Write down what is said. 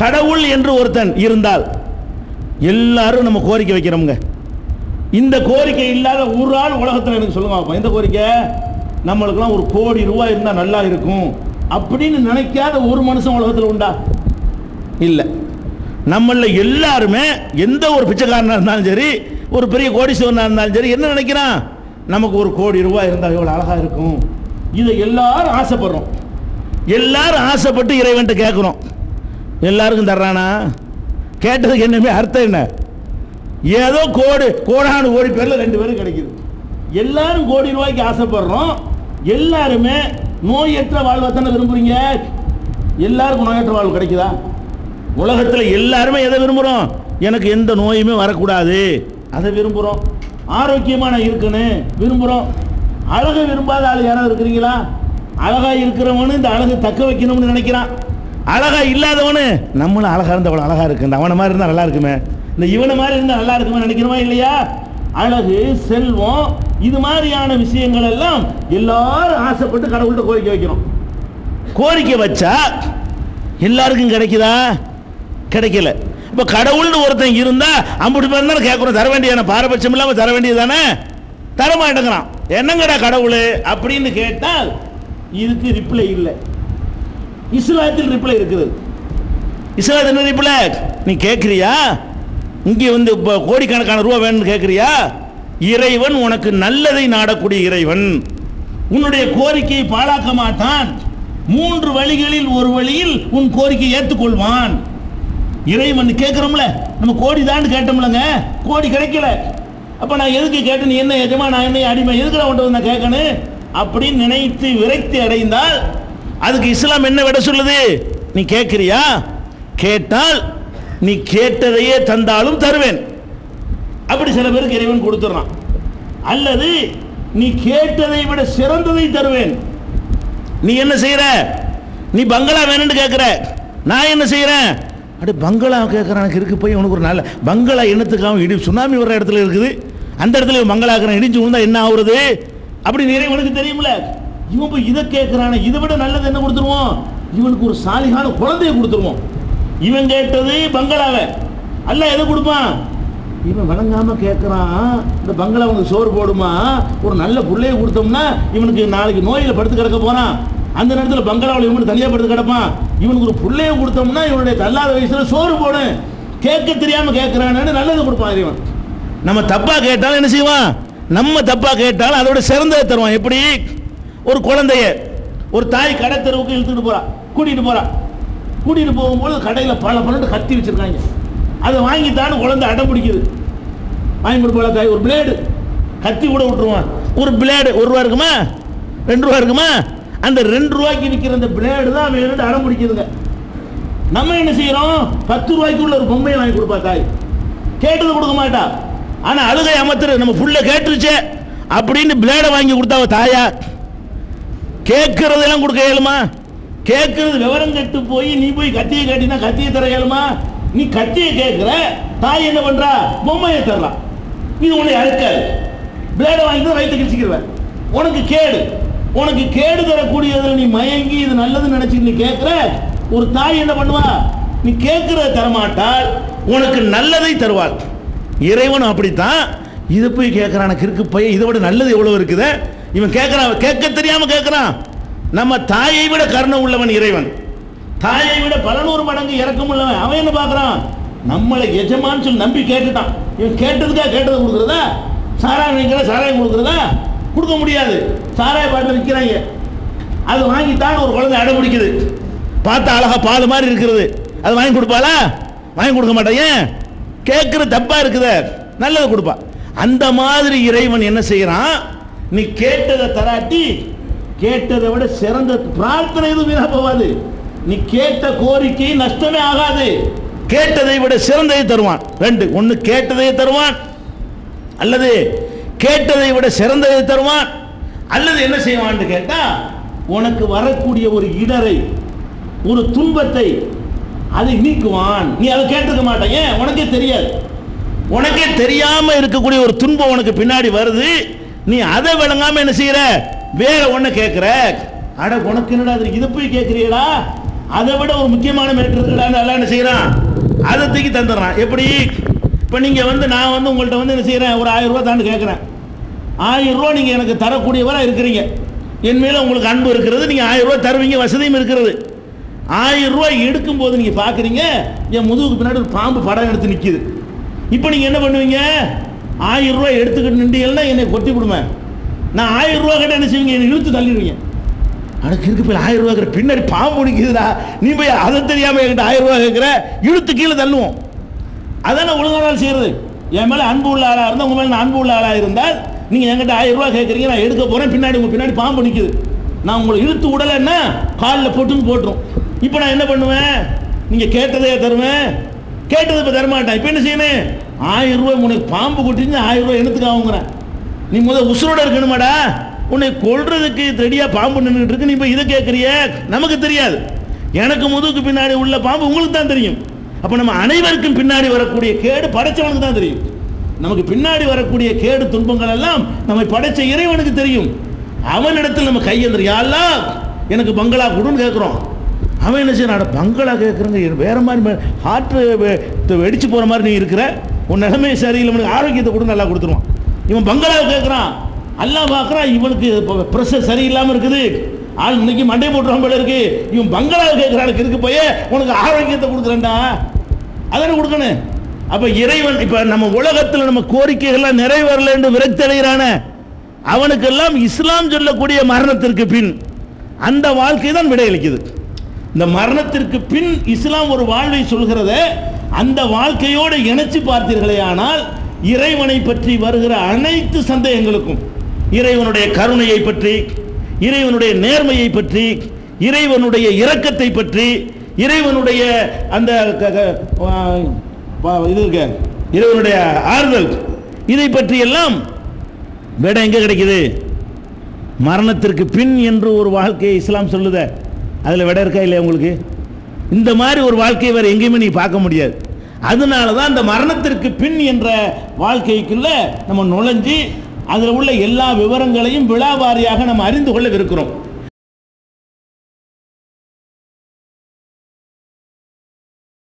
கடவுள் என்று ஒருத்தன் இருந்தால் எல்லாரும் நம்ம கோரிக்கை வைக்கிறோமுங்க. இந்த கோரிக்கை இல்லாத ஒரு ஆள் உலகத்தில் எனக்கு சொல்லுங்க அப்போ இந்த கோரிக்கை? நம்மளுக்கெல்லாம் ஒரு கோடி ரூபாய் இருந்தால் நல்லா இருக்கும் அப்படின்னு நினைக்காத ஒரு மனுஷன் உலகத்தில் உண்டா? இல்லை. நம்மள எல்லாருமே எந்த ஒரு பிச்சைக்காரனாக இருந்தாலும் சரி ஒரு பெரிய கோடீஸ்வரனாக இருந்தாலும் சரி என்ன நினைக்கிறான்? நமக்கு ஒரு கோடி ரூபாய் இருந்தால் எவ்வளோ அழகாக இருக்கும். இதை எல்லாரும் ஆசைப்படுறோம். எல்லாரும் ஆசைப்பட்டு இறைவன்ட்டு கேட்குறோம். எல்லாருக்கும் தர்றானா? கேட்டதுக்கு என்னமே அர்த்தம் என்ன? ஏதோ கோடி கோடானு கோடி பேரில் ரெண்டு பேரும் கிடைக்குது. எல்லாரும் கோடி ரூபாய்க்கு ஆசைப்படுறோம். எல்லாருமே நோயற்ற வாழ்வை தானே விரும்புறீங்க? எல்லாருக்கும் நோயற்ற வாழ்வு கிடைக்குதா? உலகத்தில் எல்லாருமே எதை விரும்புகிறோம் எனக்கு எந்த நோயுமே வரக்கூடாது. அதை விரும்புகிறோம் ஆரோக்கியமாக நான் இருக்கணும் விரும்புகிறோம் அழகை விரும்பாத ஆள் யாராவது இருக்கிறீங்களா? அழகாக இருக்கிறவனு இந்த அழகு தக்க வைக்கணும்னு நினைக்கிறான். அழகா இல்லாதவனு. நம்மளும் அழகா இருந்தவன் அழகா இருக்கு. அவனை மாதிரி இருந்தா நல்லா இருக்குமே. இந்த இவனை மாதிரி இருந்தா நல்லா இருக்குமே நினைக்கிறோமா இல்லையா? அழகு செல்வம் இது மாதிரியான விஷயங்கள் எல்லாம் எல்லாரும் ஆசைப்பட்டு கடவுள்கிட்ட கோரிக்கை வைக்கிறோம் கோரிக்கை வச்சா எல்லாருக்கும் கிடைக்குதா? கிடைக்கல. இப்போ கடவுள்னு ஒருத்தன் இருந்தா அம்புட்டு பேர் தானே கேட்குறோம் தர வேண்டியதான? பாரபட்சம் இல்லாமல் தர வேண்டியது தானே? தர மாட்டேங்கிறான். என்னங்கடா கடவுள்? அப்படின்னு கேட்டால் இதுக்கு ரிப்ளை இல்லை. இஸ்லாத்தில் ரிப்ளை இருக்குது. இஸ்லாத்தில் என்ன ரிப்ளை நீ கேட்குறியா இங்கே வந்து இப்போ கோடிக்கணக்கான ரூபா வேணும்னு கேட்குறியா இறைவன் உனக்கு நல்லதை நாடக்கூடிய இறைவன். உன்னுடைய கோரிக்கையை பாழாக்க மாட்டான். மூன்று வழிகளில் ஒரு வழியில் உன் கோரிக்கையை ஏற்றுக்கொள்வான். இறைவன் கேட்குறோம்ல நம்ம கோடி தான் கேட்டோம்லங்க. கோடி கிடைக்கல. அப்போ நான் எதுக்கு கேட்டேன்? நீ என்ன எஜமா நான் என்ன அடிமை? எதுக்கு நான் வந்து நான் கேட்கணும்? அப்படின்னு நினைத்து விரக்தி அடைந்தால் அதுக்கு இஸ்லாம் என்ன விட சொல்லுது? நீ கேட்குறியா? கேட்டால் நீ கேட்டதையே தந்தாலும் தருவேன். அப்படி சில பேருக்கு இறைவன் கொடுத்துட்றான். அல்லது நீ கேட்டதை விட சிறந்ததை தருவேன். நீ என்ன செய்யற நீ பங்களா வேணும்னு கேட்குற. நான் என்ன செய்யறேன் அப்படி பங்களா கேட்குறான் எனக்கு இருக்கு போய் உனக்கு ஒரு நல்ல பங்களா என்னத்துக்காக இடி சுனாமி வர்ற இடத்துல இருக்குது. அந்த இடத்துல இவன் பங்களா இடிஞ்சு விழுந்தா என்ன ஆகுறது? அப்படி நிறைவனுக்கு தெரியுமில்ல இவன் போய் இதை கேட்குறானே இதை விட நல்லது என்ன கொடுத்துருவோம்? இவனுக்கு ஒரு சாலிகான குழந்தைய கொடுத்துருவோம். இவன் கேட்டது பங்களாவை அல்ல எதை கொடுப்பான் இவன் வணங்காம கேட்குறான். இந்த பங்களா அவனுக்கு சோறு போடுமா? ஒரு நல்ல பிள்ளையை கொடுத்தோம்னா இவனுக்கு நாளைக்கு நோயில் படுத்து கிடக்க போறான். அந்த நேரத்தில் பங்களாவில் இவனுக்கு தனியாக படுத்து கிடப்பான். இவனுக்கு ஒரு பிள்ளையை கொடுத்தோம்னா இவனுடைய தள்ளாத வயசுல சோறு போடும் கேட்க தெரியாம கேட்கிறான்னு நல்லது கொடுப்பான் இவன் நம்ம தப்பா கேட்டாலும் என்ன செய்வான்? நம்ம தப்பா கேட்டாலும் அதோட சிறந்ததை தருவான். எப்படி? ஒரு குழந்தைய ஒரு தாய் கடை தெருவுக்கு இழுத்துட்டு போறா கூட்டிட்டு போறா. கூட்டிட்டு போகும்போது கடையில் பல பன்னெண்டு கத்தி வச்சிருக்காங்க. அதை வாங்கித்தான்னு குழந்தை அடம் பிடிக்குது. வாங்கி கொடுப்பாள தாய். ஒரு பிளேடு கத்தி கூட விட்டுருவான். ஒரு பிளேடு ஒரு ரூபா இருக்குமா? ரெண்டு ரூபா இருக்குமா? அந்த ரெண்டு ரூபாய்க்கு விற்கிற அந்த பிளேடு தான் அவன் அடம் பிடிக்குதுங்க. நம்ம என்ன செய்யறோம்? பத்து ரூபாய்க்கு உள்ள ஒரு பொம்மையை வாங்கி கொடுப்பா தாய். கேட்டது கொடுக்க மாட்டா. ஆனால் அழுகை அமர்த்துற நம்ம புள்ள கேட்டுருச்சே. அப்படின்னு பிளேடை வாங்கி கொடுத்தா தாயா? கேட்கறதெல்லாம் கொடுக்க இயலுமா? கேட்கறது விவரம் கெட்டு போய் நீ போய் கத்தியை கட்டினா கத்தியை தர இயலுமா? நீ கத்தியை கேட்கிற தாய் என்ன பண்றா? பொம்மையை தரலாம் இது உன்னை அறுக்காது. பிளேடை வாங்கி தான் வயிற்று உனக்கு கேடு. உனக்கு கேடு தரக்கூடியதில் நீ மயங்கி இது நல்லதுன்னு நினைச்சு நீ கேட்கிற ஒரு தாய் என்ன பண்ணுவா? நீ கேட்கிறத தரமாட்டால் உனக்கு நல்லதை தருவாள். இறைவனும் அப்படித்தான். இது போய் கேட்குறான. கிறுக்கு பையன். இதை விட நல்லது எவ்வளோ இருக்குது? இவன் கேட்கறான் கேட்க தெரியாம கேட்கறான் நம்ம தாயை விட கருணை உள்ளவன் இறைவன். தாயை விட பல நூறு மடங்கு இறக்கம் உள்ளவன். அவன் என்ன பார்க்கறான்? நம்மளை எஜமான்னு சொல்லி நம்பி கேட்டுட்டான். இவன் கேட்டதுக்காக கேட்டதை கொடுக்குறதா? சாராயம் வைக்கிற சாராயம் கொடுக்குறதா? கொடுக்க முடியாது. சாராய பாட்டில் விற்கிறாங்க. அது வாங்கித்தான் ஒரு குழந்தை அடம் பிடிக்குது. பார்த்தா அழகா பால் மாதிரி இருக்கிறது. அது வாங்கி கொடுப்பாளா? வாங்கி கொடுக்க மாட்டேன் ஏன்? கேட்குற தப்பாக இருக்குதே. நல்லதை கொடுப்பா. அந்த மாதிரி இறைவன் என்ன செய்கிறான் நீ கேட்டதை தராட்டி கேட்டதை விட சிறந்த பிரார்த்தனை எதுவும் வீணா போவாது நீ கேட்ட கோரிக்கை நஷ்டமே ஆகாது. கேட்டதை விட சிறந்ததை தருவான். ரெண்டு ஒன்று கேட்டதை தருவான். அல்லது கேட்டதை விட சிறந்ததை தருவான். அல்லது என்ன செய்வான்னு கேட்டா உனக்கு வரக்கூடிய ஒரு இடரை ஒரு துன்பத்தை அதை நீக்குவான். நீ அதை கேட்டுக்க மாட்டேன் ஏன்? உனக்கே தெரியாது. உனக்கே தெரியாம இருக்கக்கூடிய ஒரு துன்பம் உனக்கு பின்னாடி வருது. நீ அதை விளங்காம என்ன செய்யற? வேற ஒண்ணு கேட்கிற அட உனக்கு என்னடா இதை? போய் கேட்கிறீடா அதை விட ஒரு முக்கியமான மேட்டர் இருக்குடா. என்ன செய்யறான்? அதை தூக்கி தந்துடுறான். எப்படி? இப்போ நீங்கள் வந்து நான் வந்து உங்கள்கிட்ட வந்து என்ன செய்யறேன்? ஒரு ஆயிரம் ரூபா தாண்டு கேட்குறேன் ஆயிரம் ரூபா நீங்கள் எனக்கு தரக்கூடியவராக இருக்கிறீங்க. என் மேலே உங்களுக்கு அன்பு இருக்கிறது. நீங்கள் ஆயிரம் ரூபா தருவீங்க. வசதியும் இருக்கிறது. ஆயிரம் ரூபாய் எடுக்கும் போது பார்க்குறீங்க என் முதுகுக்கு பின்னாடி ஒரு பாம்பு படம் எடுத்து நிற்கிது இப்போ நீங்கள் என்ன பண்ணுவீங்க? ஆயிரம் ரூபாய் எடுத்துக்கிட்டு நின்றீங்கன்னா என்னை கொட்டி விடுவேன் நான் ஆயிரம் ரூபா கிட்ட என்ன செய்வீங்க? என்னை இழுத்து தள்ளிடுவீங்க. அடக்கு இருக்கு போய் ஆயிரம் ரூபா பின்னாடி பாம்பு பிடிக்குதுடா. நீ போய் அதை தெரியாமல் என்கிட்ட ஆயிரம் ரூபா கேட்குற இழுத்து கீழே தள்ளுவோம். அதானே ஒழுங்கானால் செய்யறது? என் மேலே அன்பு உள்ள ஆளாக இருந்தால் உங்கள் மேலே நான் அன்பு உள்ள ஆளாக இருந்தால் நீங்கள் என்கிட்ட ஆயிரம் ரூபா கேட்குறீங்க நான் எடுக்க போகிறேன் பின்னாடி உங்கள் பின்னாடி பாம்பு நிக்குது. நான் உங்களை இழுத்து விடலைன்னா காலில் போட்டுன்னு போட்டுரும். இப்போ நான் என்ன பண்ணுவேன்? நீங்கள் கேட்டதே தருவேன். கேட்டது இப்போ தரமாட்டேன். இப்போ என்ன செய்யணும் ஆயிரம் ரூபாய் உனக்கு பாம்பு கொட்டின்னு ஆயிரம் ரூபாய் எடுத்துக்காவுங்கிறேன் நீ முதல் உசுரோட இருக்கணுமாடா? உன்னை கொள்றதுக்கு தெரியா பாம்பு நின்றுட்டு இருக்கு. நீ இப்போ இதை கேட்குறிய நமக்கு தெரியாது. எனக்கு முதுகுக்கு பின்னாடி உள்ள பாம்பு உங்களுக்கு தான் தெரியும். அப்போ நம்ம அனைவருக்கும் பின்னாடி வரக்கூடிய கேடு படைச்சவனுக்கு தான் தெரியும். நமக்கு பின்னாடி வரக்கூடிய கேடு துன்பங்கள் எல்லாம் நம்மை படைச்ச இறைவனுக்கு தெரியும். அவனிடத்தில் நம்ம கையெழுந்து எனக்கு பங்களா கொடுன்னு கேட்குறோம் அவன் என்ன செய்யறான்? பங்களா கேட்குறங்க வேற மாதிரி ஹார்ட் வெடிச்சு போகிற மாதிரி நீ இருக்கிற. உன் நிலைமை சரியில்லை உனக்கு ஆரோக்கியத்தை கூட நல்லா கொடுத்துருவான். இவன் பங்களாவை கேட்குறான் அல்லாஹ் பார்க்குறான் இவனுக்கு ப்ரெஷர் சரியில்லாமல் இருக்குது. ஆள் இன்னைக்கு மண்டை போட்டுறான் போல இருக்கு. இவன் பங்களாவை கேட்குறானுக்கு இருக்கு போய் உனக்கு ஆரோக்கியத்தை கொடுக்குறேன்டா. அதானே கொடுக்கணும். அப்போ இறைவன் இப்போ நம்ம உலகத்தில் நம்ம கோரிக்கைகள்லாம் நிறைவேறல என்று விரக்தடைகிறான. அவனுக்கெல்லாம் இஸ்லாம் சொல்லக்கூடிய மரணத்திற்கு பின் அந்த வாழ்க்கை தான் விடையளிக்குது. இந்த மரணத்திற்கு பின் இஸ்லாம் ஒரு வாழ்வை சொல்கிறத அந்த வாழ்க்கையோடு இணைச்சு பார்த்தீர்களே ஆனால் இறைவனை பற்றி வருகிற அனைத்து சந்தேகங்களுக்கும் இறைவனுடைய கருணையை பற்றி இறைவனுடைய நேர்மையை பற்றி இறைவனுடைய இரக்கத்தை பற்றி இறைவனுடைய அந்த க- இது இருக்க இறைவனுடைய ஆறுதல் இதை பற்றி எல்லாம் விட எங்க கிடைக்குது? மரணத்திற்கு பின் என்று ஒரு வாழ்க்கையை இஸ்லாம் சொல்லுத. அதில் விட இருக்கா இல்லையா உங்களுக்கு? இந்த மாதிரி ஒரு வாழ்க்கையை வேறு எங்கேயுமே நீ பார்க்க முடியாது. அதனால தான் அந்த மரணத்திற்கு பின் என்ற வாழ்க்கைக்குள்ளே நம்ம நுழைஞ்சு அதில் உள்ள எல்லா விவரங்களையும் விழாவாரியாக நம்ம அறிந்து கொள்ள இருக்கிறோம்